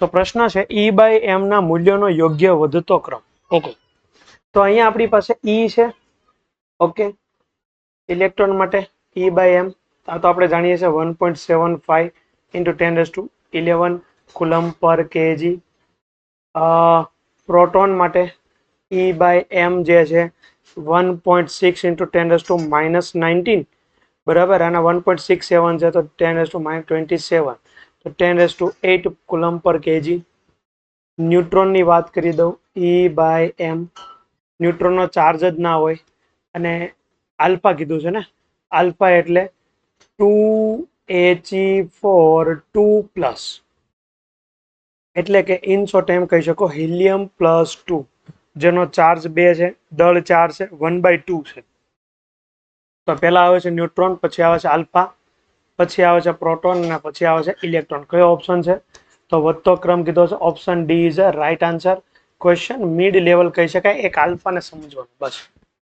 તો પ્રશ્ન છે ઈ બાય એમ ના મૂલ્યોનો યોગ્ય વધતો ક્રમ. ઓકે તો અહીંયા આપણી પાસે ઈ છે. ઓકે ઇલેક્ટ્રોન માટે ઈ બાય એમ આ તો આપણે જાણીએ છીએ one point seven five into ten raise to eleven coulomb પર કેજી પ્રોટોન માટે ઈ બાય એમ જે છે one point six into ten raise to minus nineteen બરાબર? અને વન પોઈન્ટ સિક્સ સેવન છે તો ten raise to minus twenty seven ten raise to eight coulomb પર KG ન્યુટ્રોનની વાત કરી દઉં ઈ બાય એમ ન્યુટ્રોનનો ચાર્જ જ ના હોય. અને આલ્ફા કીધું છે ને? આલ્ફા એટલે ટુ એચી ફોર ટુ પ્લસ એટલે કે ઇન શોર્ટ એમ કહી શકો હિલિયમ પ્લસ ટુ જેનો ચાર્જ બે છે, દળ ચાર છે વન બાય ટુ છે. તો પહેલા આવે છે ન્યુટ્રોન પછી આવે છે આલ્ફા પછી આવે છે પ્રોટોન અને પછી આવે છે ઇલેક્ટ્રોન. કયો ઓપ્શન છે? તો વધતો ક્રમ કીધો છે option D is a right answer question mid level કહી શકાય, એક આલ્ફાને સમજવાનું, બસ.